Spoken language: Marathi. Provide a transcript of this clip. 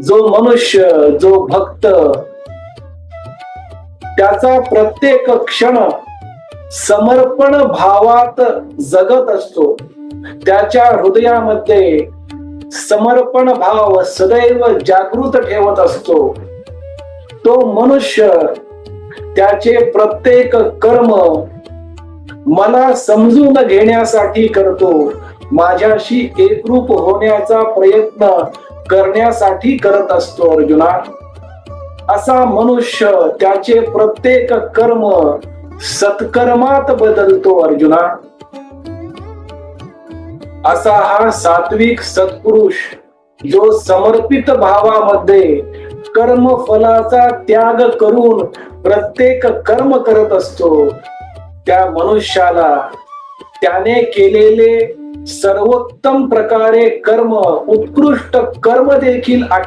जो मनुष्य जो भक्त त्याचा प्रत्येक क्षण समर्पण भावात जगत असतो. त्याच्या हृदयामध्ये समर्पण भाव सदैव जागृत ठेवत असतो. तो मनुष्य त्याचे प्रत्येक कर्म मला समजून घेण्यासाठी करतो. माझ्याशी एकरूप होण्याचा प्रयत्न करण्यासाठी करत असतो अर्जुना. असा मनुष्य त्याचे प्रत्येक कर्म सत्कर्मात बदलतो अर्जुना. असा हा सात्विक सत्पुरुष जो समर्पित भावामध्ये कर्म फलाचा त्याग करून प्रत्येक कर्म करत असतो त्या मनुष्याला त्याने केलेले सर्वोत्तम प्रकारे कर्म उत्कृष्ट कर्म देखील आठ